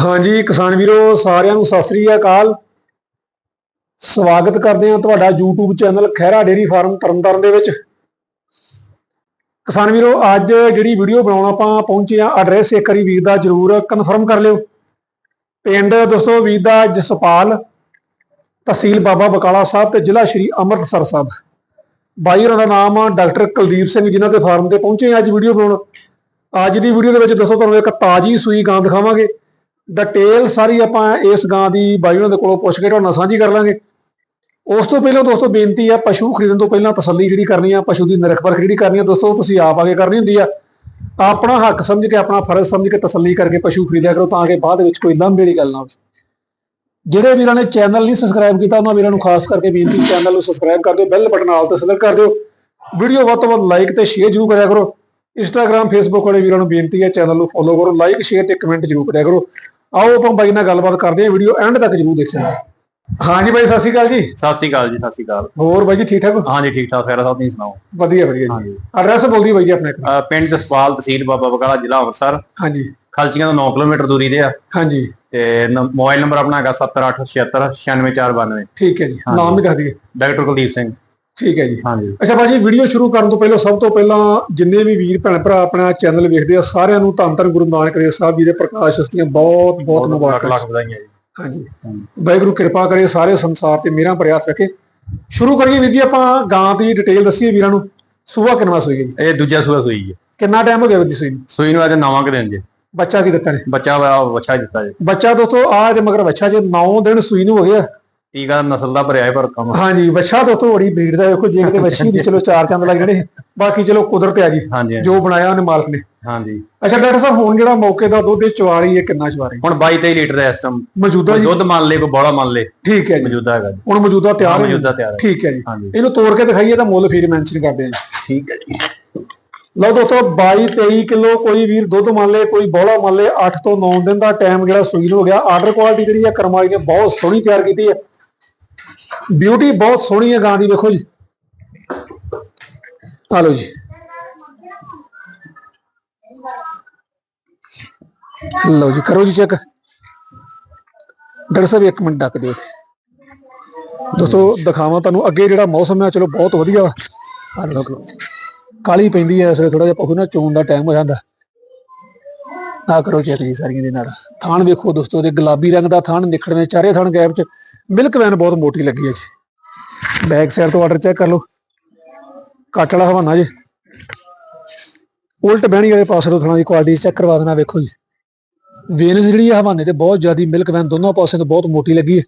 ਹਾਂਜੀ, ਕਿਸਾਨ ਵੀਰੋ, ਸਾਰਿਆਂ ਨੂੰ ਸਤਿ ਸ੍ਰੀ ਅਕਾਲ। ਸਵਾਗਤ ਕਰਦੇ ਹਾਂ ਤੁਹਾਡਾ YouTube channel Khaira dairy farm Tarn Taran ਦੇ ਵਿੱਚ। ਕਿਸਾਨ ਵੀਰੋ, ਅੱਜ ਜਿਹੜੀ ਵੀਡੀਓ ਬਣਾਉਣ ਆਪਾਂ ਪਹੁੰਚੇ ਆ ਐਡਰੈਸ ਇੱਕ ਵਾਰੀ ਵੀਰ ਦਾ ਜਰੂਰ ਕਨਫਰਮ ਕਰ ਲਿਓ। ਪਿੰਡ ਦੱਸੋ ਵੀਰ ਦਾ, ਜਸਪਾਲ ਤਹਿਸੀਲ ਬਾਬਾ ਬਕਾਲਾ ਸਾਹਿਬ ਤੇ ਜ਼ਿਲ੍ਹਾ ਸ਼੍ਰੀ ਅੰਮ੍ਰਿਤਸਰ ਸਾਹਿਬ। ਬਾਈ ਹੋਰਾਂ ਦਾ ਨਾਮ ਆ ਡਾਕਟਰ ਕੁਲਦੀਪ ਸਿੰਘ ਜਿਨ੍ਹਾਂ ਦੇ ਫਾਰਮ ਤੇ ਪਹੁੰਚੇ ਅੱਜ ਵੀਡੀਓ ਬਣਾਉਣ। ਅੱਜ ਦੀ ਵੀਡੀਓ ਦੇ ਵਿੱਚ ਦੱਸੋ ਤੁਹਾਨੂੰ ਇੱਕ ਤਾਜੀ ਸੂਈ ਗਾਂ ਦਿਖਾਵਾਂਗੇ। ਡਿਟੇਲ ਸਾਰੀ ਆਪਾਂ ਇਸ ਗਾਂ ਦੀ ਬਾਈ ਉਹਨਾਂ ਦੇ ਕੋਲੋਂ ਪੁੱਛ ਕੇ ਤੁਹਾਡੇ ਨਾਲ ਸਾਂਝੀ ਕਰ ਲਾਂਗੇ। ਉਸ ਤੋਂ ਪਹਿਲਾਂ ਦੋਸਤੋ ਬੇਨਤੀ ਆ, ਪਸ਼ੂ ਖਰੀਦਣ ਤੋਂ ਪਹਿਲਾਂ ਤਸੱਲੀ ਜਿਹੜੀ ਕਰਨੀ ਆ, ਪਸ਼ੂ ਦੀ ਨਿਰਖ ਪਰਖ ਜਿਹੜੀ ਕਰਨੀ ਆ, ਦੋਸਤੋ ਤੁਸੀਂ ਆਪ ਆਗੇ ਕਰਨੀ ਹੁੰਦੀ ਆ। ਆਪਣਾ ਹੱਕ ਸਮਝ ਕੇ, ਆਪਣਾ ਫਰਜ਼ ਸਮਝ ਕੇ ਤਸੱਲੀ ਕਰਕੇ ਪਸ਼ੂ ਖਰੀਦਿਆ ਕਰੋ ਤਾਂ ਕਿ ਬਾਅਦ ਵਿੱਚ ਕੋਈ ਲੰਬੇ ਦੀ ਗੱਲ ਨਾ ਹੋਵੇ। ਜਿਹੜੇ ਵੀਰਾਂ ਨੇ ਚੈਨਲ ਨਹੀਂ ਸਬਸਕ੍ਰਾਈਬ ਕੀਤਾ, ਉਹਨਾਂ ਵੀਰਾਂ ਨੂੰ ਖਾਸ ਕਰਕੇ ਬੇਨਤੀ, ਚੈਨਲ ਨੂੰ ਸਬਸਕ੍ਰਾਈਬ ਕਰ ਦਿਓ ਬੈਲ ਬਟਨ ਨਾਲ ਤੇ ਸਿਲੈਕਟ ਕਰ ਦਿਓ। ਵੀਡੀਓ ਵੱਧ ਤੋਂ ਵੱਧ ਲਾਈਕ ਤੇ ਸ਼ੇਅਰ ਜ਼ਰੂਰ ਕਰਿਆ ਕਰੋ। ਇੰਸਟਾਗ੍ਰam ਫੇਸਬੁੱਕ ਵਾਲੇ ਵੀਰਾਂ ਨੂੰ ਬੇਨਤੀ ਹੈ ਚੈਨਲ ਨੂੰ ਫੋਲੋ ਕਰੋ ਲਾਈਕ ਸ਼ੇਅਰ ਤੇ ਕਮੈਂਟ ਜ਼ਰੂਰ ਕਰਿਆ ਕਰੋ। ਆਓ ਆਪਾਂ ਬਾਈ ਨਾਲ ਗੱਲਬਾਤ ਕਰਦੇ ਹਾਂ ਵੀਡੀਓ ਐਂਡ ਤੱਕ ਜ਼ਰੂਰ ਦੇਖਿਓ। ਹਾਂਜੀ ਬਾਈ ਸਤਿ ਸ਼੍ਰੀ ਅਕਾਲ ਜੀ। ਸਤਿ ਸ਼੍ਰੀ ਅਕਾਲ ਜੀ ਸਤਿ ਸ਼੍ਰੀ ਅਕਾਲ। ਹੋਰ ਬਾਈ ਜੀ ਠੀਕ ਠਾਕ ਹੋ? ਹਾਂਜੀ ਠੀਕ ਠਾਕ ਖੈਰ ਸਾਹਿਬ ਤੁਸੀਂ ਸੁਣਾਓ? ਵਧੀਆ ਵਧੀਆ ਜੀ। ਐਡਰੈਸ ਬੋਲਦੀ ਬਾਈ ਜੀ ਆਪਣੇ ਕੋਲ। ਅਹ ਪਿੰਡ ਜਸਪਾਲ ਤਹਿਸੀਲ ਬਾਬਾ ਬਕਾਲਾ ਜ਼ਿਲ੍ਹਾ ਅੰਮ੍ਰਿਤਸਰ। ਹਾਂਜੀ। ਖਲਚੀਆਂ ਤੋਂ 9 ਕਿਲੋਮੀਟਰ ਦੂਰੀ ਤੇ ਆ। ਹਾਂਜੀ। ਤੇ ਮੋਬਾਈਲ ਨੰਬਰ ਆਪਣਾ ਹੈਗਾ 7876 ਠੀਕ ਹੈ ਜੀ। ਨਾਮ ਵੀ ਦੱਸ ਦਈਏ ਡਾਕਟਰ ਕੁਲਦੀਪ ਸਿੰਘ। ਠੀਕ ਹੈ ਜੀ। ਹਾਂਜੀ ਅੱਛਾ ਬਾਜੀ ਵੀਡੀਓ ਸ਼ੁਰੂ ਕਰਨ ਤੋਂ ਪਹਿਲਾਂ ਸਭ ਤੋਂ ਪਹਿਲਾਂ ਜਿੰਨੇ ਵੀ ਵੀਰ ਭੈਣ ਭਰਾ ਆਪਣਾ ਚੈਨਲ ਵੇਖਦੇ ਆ ਸਾਰਿਆਂ ਨੂੰ ਧੰਨ ਧੰਨ ਗੁਰੂ ਨਾਨਕ ਦੇਵ ਸਾਹਿਬ ਜੀ ਦੇ ਪ੍ਰਕਾਸ਼ ਉਸਤੀਆਂ ਬਹੁਤ ਬਹੁਤ ਮੁਬਾਰਕਾਂ। ਲੱਖ ਵਧਾਈਆਂ ਜੀ। ਹਾਂਜੀ। ਵਾਹਿਗੁਰੂ ਕਿਰਪਾ ਕਰੇ ਸਾਰੇ ਸੰਸਾਰ ਤੇ ਮੇਰਾ ਪ੍ਰਯਾਸ ਰੱਖੇ। ਸ਼ੁਰੂ ਕਰੀਏ ਵੀਰ ਜੀ ਆਪਾਂ ਗਾਂ ਦੀ ਡਿਟੇਲ ਦੱਸੀਏ ਵੀਰਾਂ ਨੂੰ। ਸੂਆ ਕਿੰਨਾ ਸੂਈ ਜੀ? ਇਹ ਦੂਜਾ ਸੂਆ ਸੂਈ ਜੀ। ਕਿੰਨਾ ਟਾਈਮ ਹੋ ਗਿਆ ਵੀਰ ਜੀ ਸੂਈ ਨੂੰ? ਸੂਈ ਨੂੰ ਅੱਜ ਨਵਾਂ ਕਿ ਦਿਨ ਜੀ। ਬੱਚਾ ਕੀ ਦਿੱਤਾ ਨੇ? ਬੱਚਾ ਵਾ- ਬੱਚਾ ਦਿੱਤਾ ਜੀ। ਬੱਚਾ ਦੋਸਤੋ ਆ ਇਹਦੇ ਮਗਰ ਬੱਚਾ ਜੇ 9 ਦਿਨ ਸੂਈ ਨੂੰ ਹੋ ਗਿਆ ਟੀਕਾ ਨਸਲ ਦਾ ਭਰਿਆ ਹੈ ਪਰ ਕੰਮ ਹਾਂਜੀ ਬੱਚਾ ਦੋਸਤੋ ਬੜੀ ਬਰੀਡ ਦਾ ਵੇਖੋ ਜੇ ਕਿਤੇ ਬੱਚੀ ਦੀ ਚਲੋ ਚਾਰ ਚੰਦ ਲੱਗ ਜਾਣੇ ਬਾਕੀ ਚਲੋ ਕੁਦਰਤ ਆ ਜੀ ਜੋ ਬਣਾਇਆ ਉਹਨੇ ਮਾਲਕ ਨੇ। ਹਾਂਜੀ। ਅੱਛਾ ਡਾਕਟਰ ਸਾਹਿਬ ਹੁਣ ਜਿਹੜਾ ਮੌਕੇ ਦਾ ਦੁੱਧ ਇਹ ਚਵਾਰੀ ਹੈ ਕਿੰਨਾ ਚਵਾਰੀ ਹੁਣ 22 23 ਲੀਟਰ ਦਾ ਇਸ ਟਾਈਮ ਮੌਜੂਦਾ ਜੀ? ਦੁੱਧ ਮੰਨ ਲੇ ਕੋਈ ਬੋਲਾ ਮੰਨ ਲੇ। ਠੀਕ ਹੈ ਜੀ। ਮੌਜੂਦਾ ਹੈਗਾ ਜੀ। ਹੁਣ ਮੌਜੂਦਾ ਤਿਆਰ ਹਾਂ, ਹੈ ਮੌਜੂਦਾ ਤਿਆਰ ਹੈ। ਠੀਕ ਹੈ ਜੀ। ਇਹਨੂੰ ਤੋੜ ਕੇ ਦਿਖਾਈਏ ਤਾਂ ਮੁੱਲ ਫਿਰ ਮੈਂਸ਼ਨ ਕਰਦੇ ਹਾਂ ਠੀਕ ਹੈ ਜੀ। ਲਓ ਦੋਸਤੋ 22 23 ਕਿਲੋ ਕੋਈ ਵੀਰ ਦੁੱਧ ਮੰਨ ਲੇ ਕੋਈ ਬੋਲਾ ਮੰਨ ਲੇ 8 ਤੋਂ 9 ਦਿਨ ਦਾ ਟਾਈਮ ਜਿਹੜਾ ਸੂਈ ਹੋ ਗਿਆ। ਆਰਡਰ ਕੁਆਲਿਟੀ ਜਿਹੜੀ ਹੈ ਕਰਮਾਈ ਨੇ ਬਹੁਤ ਸੋਹਣੀ ਤਿਆਰ ਕੀਤੀ ਹੈ। ਬਿਊਟੀ ਬਹੁਤ ਸੋਹਣੀ ਹੈ ਗਾਂ ਦੀ, ਵੇਖੋ ਜੀ। ਆ ਲਓ ਜੀ। ਲਓ ਜੀ, ਕਰੋ ਜੀ ਚੈੱਕ। ਡਾਕਟਰ ਸਾਹਿਬ, ਇੱਕ ਮਿੰਟ ਡੱਕ ਦਿਓ ਦੋਸਤੋ, ਦਿਖਾਵਾਂ ਤੁਹਾਨੂੰ। ਅੱਗੇ ਜਿਹੜਾ ਮੌਸਮ ਹੈ, ਚਲੋ ਬਹੁਤ ਵਧੀਆ ਵਾ। ਆ ਲਓ ਕਾਲੀ ਪੈਂਦੀ ਹੈ, ਇਸ ਵੇਲੇ ਥੋੜਾ ਜਿਹਾ ਪਸ਼ੂ ਚੋਣ ਦਾ ਟਾਈਮ ਹੋ ਜਾਂਦਾ। ਆ ਕਰੋ ਚੈੱਕ ਜੀ ਸਾਰੀਆਂ ਦੇ ਨਾਲ। ਥਾਣ ਵੇਖੋ ਦੋਸਤੋ ਦੇ ਗੁਲਾਬੀ ਰੰਗ ਦਾ ਥਾਣ ਨਿਖੜਨੇ, ਚਾਰੇ ਥਾਣ ਗੈਪ ਚ। ਮਿਲਕ ਵੈਨ ਬਹੁਤ ਮੋਟੀ ਲੱਗੀ ਹੈ ਜੀ। ਬੈਕ ਸਾਈਡ ਤੋਂ ਆਰਡਰ ਚੈੱਕ ਕਰ ਲਓ। ਕੱਟ ਵਾਲਾ ਹਵਾਨਾ ਜੀ। ਉਲਟ ਬਹਿਣੀ ਵਾਲੇ ਪਾਸੇ ਤੋਂ ਥਾਣਾ ਦੀ ਕੁਆਲਿਟੀ ਚੈੱਕ ਕਰਵਾ ਦੇਣਾ, ਵੇਖੋ ਜੀ। ਵੇਨਸ ਜਿਹੜੀ ਹੈ ਹਵਾਨੇ ਤੇ ਬਹੁਤ ਜ਼ਿਆਦੀ ਮਿਲਕ ਵੈਨ ਦੋਨੋਂ ਪਾਸੇ ਤੋਂ ਬਹੁਤ ਮੋਟੀ ਲੱਗੀ ਹੈ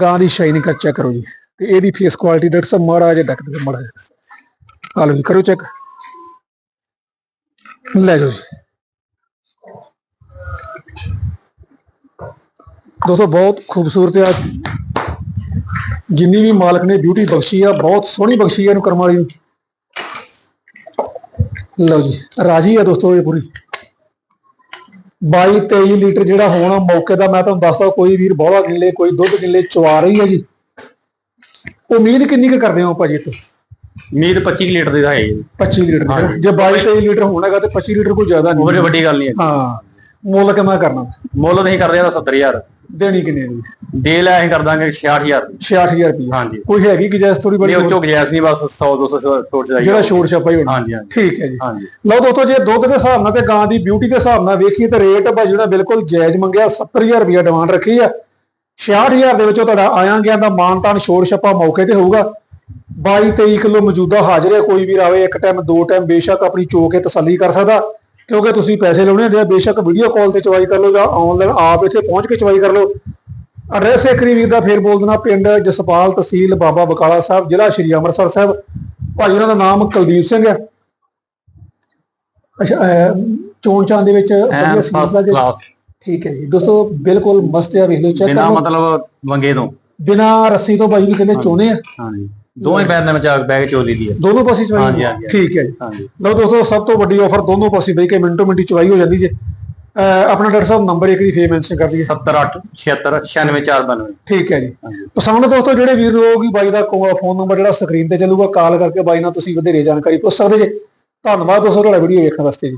ਗਾਂ ਦੀ ਸ਼ਾਈਨਿੰਗ ਕਰ ਚੈੱਕ ਕਰੋ ਜੀ। ਤੇ ਇਹਦੀ ਫੇਸ ਕੁਆਲਿਟੀ ਡਾਕਟਰ ਸਾਹਿਬ ਮਾੜਾ ਜਿਹਾ ਡੱਕ ਦੇ ਮਾੜਾ ਜਿਹਾ। ਆ ਜੀ, ਕਰੋ ਚੈੱਕ ਲੈ ਜਾਓ ਜੀ। ਦੋਸਤੋ ਬਹੁਤ ਖੂਬਸੂਰਤ ਆ। ਜਿੰਨੀ ਵੀ ਮਾਲਕ ਨੇ ਬਿਊਟੀ ਬਖਸ਼ੀ ਆ ਬਹੁਤ ਸੋਹਣੀ ਬਖਸ਼ੀ ਆ ਇਹਨੂੰ ਕਰਮ ਵਾਲੀ ਲਓ ਜੀ ਰਾਜੀ ਆ ਦੋਸਤੋ ਇਹ ਪੂਰੀ। 22 23 ਲੀਟਰ ਜਿਹੜਾ ਹੋਣਾ ਮੌਕੇ ਦਾ ਮੈਂ ਤੁਹਾਨੂੰ ਦੱਸਦਾ ਕੋਈ ਵੀਰ ਬੋਲਾ ਕਿੱਲੇ ਕੋਈ ਦੁੱਧ ਕਿੱਲੇ ਚਵਾ ਰਹੀ ਹੈ ਜੀ। ਉਮੀਦ ਕਿੰਨੀ ਕੁ ਕਰਦੇ ਹੋ ਭਾਜੀ ਤੋਂ ਉਮੀਦ 25 ਲੀਟਰ ਦੀ ਤਾਂ ਹੈ ਜੀ। 25 ਲੀਟਰ ਦੀ। ਜੇ 22 23 ਲੀਟਰ ਹੋਣਾਗਾ ਤੇ 25 ਲੀਟਰ ਕੋਈ ਜ਼ਿਆਦਾ ਨਹੀਂ ਵੱਡੀ ਗੱਲ ਨਹੀਂ ਹੈ ਹਾਂ। ਮੁੱਲ ਕਿੰਨਾ ਕਰਨਾ? ਮੁੱਲ ਨਹੀਂ ਕਰਦੇ ਇਹਦਾ 70000 ਦੇਣੀ ਕਿੰਨੇ ਦੀ ਡੀਲ ਐ ਅਸੀਂ ਕਰ ਦਾਂਗੇ 66000 ਦੀ। 66000 ਰੁਪਏ ਹਾਂਜੀ। ਕੋਈ ਹੈਗੀ ਕਿ ਜੈਸ ਥੋੜੀ ਬੜੀ ਇਹ ਉਹ ਝੁਕ ਜੈਸ ਨਹੀਂ ਬਸ 100 200 ਛੋਟ ਜਾਈ ਜਿਹੜਾ ਛੋਟ ਛਾਪਾ ਹੀ ਹੋਣਾ। ਹਾਂਜੀ ਹਾਂਜੀ। ਠੀਕ ਹੈ ਜੀ। ਹਾਂਜੀ। ਲਓ ਦੋਸਤੋ ਜੇ ਦੁੱਧ ਦੇ ਹਿਸਾਬ ਨਾਲ ਤੇ ਗਾਂ ਦੀ ਬਿਊਟੀ ਦੇ ਹਿਸਾਬ ਨਾਲ ਵੇਖੀਏ ਤੇ ਰੇਟ ਭਾਜੀ ਜਿਹੜਾ ਬਿਲਕੁਲ ਜਾਇਜ਼ ਮੰਗਿਆ 70000 ਰੁਪਏ ਡਿਮਾਂਡ ਰੱਖੀ ਆ। 66000 ਦੇ ਵਿੱਚੋਂ ਤੁਹਾਡਾ ਆਇਆ ਗਿਆ ਦਾ ਮਾਨਤਾਨ ਛੋੜ ਛੱਪਾ ਮੌਕੇ ਤੇ ਹੋਊਗਾ। 22 23 ਕਿਲੋ ਮੌਜੂਦਾ ਹਾਜ਼ਰ ਹੈ ਕੋਈ ਵੀ ਆਵੇ ਇੱਕ ਟਾਈਮ ਦੋ ਟਾਈਮ ਬੇਸ਼ੱਕ ਆਪਣੀ ਚੋ ਕੇ ਤਸੱਲੀ ਕਰ ਸਕਦਾ। ਕਿਉਂਕਿ ਤੁਸੀਂ ਪੈਸੇ ਲਾਉਣੇ ਹੁੰਦੇ ਆ ਬੇਸ਼ੱਕ ਵੀਡੀਓ ਕਾਲ ਤੇ ਚਵਾਈ ਕਰ ਲਓ ਜਾਂ ਆਨਲਾਈਨ ਆਪ ਇੱਥੇ ਪਹੁੰਚ ਕੇ ਚਵਾਈ ਕਰ ਲਓ। ਐਡਰੈਸ ਇੱਕ ਵਾਰੀ ਵੀਰ ਦਾ ਫੇਰ ਬੋਲ ਦੇਣਾ ਪਿੰਡ ਜਸਪਾਲ ਤਹਿਸੀਲ ਬਾਬਾ ਬਕਾਲਾ ਸਾਹਿਬ ਜ਼ਿਲ੍ਹਾ ਸ਼੍ਰੀ ਅੰਮ੍ਰਿਤਸਰ ਸਾਹਿਬ। ਭਾਜੀ ਉਹਨਾਂ ਦਾ ਨਾਮ ਕੁਲਦੀਪ ਸਿੰਘ ਹੈ। ਅੱਛਾ ਚੋਣ ਚਾਂ ਦੇ ਵਿੱਚ ਵਧੀਆ ਦਾ ਠੀਕ ਹੈ ਜੀ ਦੋਸਤੋ ਬਿਲਕੁਲ ਮਸਤ ਆ ਵੇਖ ਲਓ ਚੈੱਕ ਬਿਨਾ ਕਰੋ ਮਤਲਬ ਵੰਗੇ ਤੋਂ। ਬਿਨਾ ਰੱਸੀ ਤੋਂ ਭਾਜੀ ਨੂੰ ਕਹਿੰਦੇ ਚੋਣੇ ਆ। ਹਾਂਜੀ। ਦੋਵੇਂ ਪੈਰ ਦੇ ਵਿੱਚ ਬੈਗ ਚੋਲੀ ਦੀ ਹੈ। ਦੋਨੋਂ ਪਾਸੇ ਚਵਾਈ ਹਾਂਜੀ, ਹਾਂਜੀ, ਠੀਕ ਹੈ ਜੀ। ਹਾਂਜੀ। ਲਓ ਦੋਸਤੋ ਸਭ ਤੋਂ ਵੱਡੀ ਆਫਰ ਦੋਨੋਂ ਪਾਸੇ ਬਈ ਕੇ ਮਿੰਟੋ ਮਿੰਟੀ ਚਵਾਈ ਹੋ ਜਾਂਦੀ ਜੇ। ਅਹ, ਆਪਣਾ ਡਾਕਟਰ ਸਾਹਿਬ ਨੰਬਰ ਇੱਕ ਵਾਰੀ ਫੇਰ ਮੈਂਸ਼ਨ ਕਰ ਦਈਏ। 78 76 96492 ਠੀਕ ਹੈ ਜੀ। ਪਸੰਦ ਦੋਸਤੋ ਜਿਹੜੇ ਵੀਰ ਲੋਗੀ ਬਾਈ ਦਾ ਫੋਨ ਨੰਬਰ ਜਿਹੜਾ ਸਕਰੀਨ ਤੇ ਚੱਲੂਗਾ ਕਾਲ ਕਰਕੇ ਬਾਈ ਨਾਲ ਤੁਸੀਂ ਵਧੇਰੇ ਜਾਣਕਾਰੀ ਪੁੱਛ ਸਕਦੇ ਜੇ। ਧੰਨਵਾਦ ਦੋਸਤੋ ਤੁਹਾਡਾ ਵੀਡੀਓ ਵੇਖਣ ਵਾਸਤੇ ਜੀ।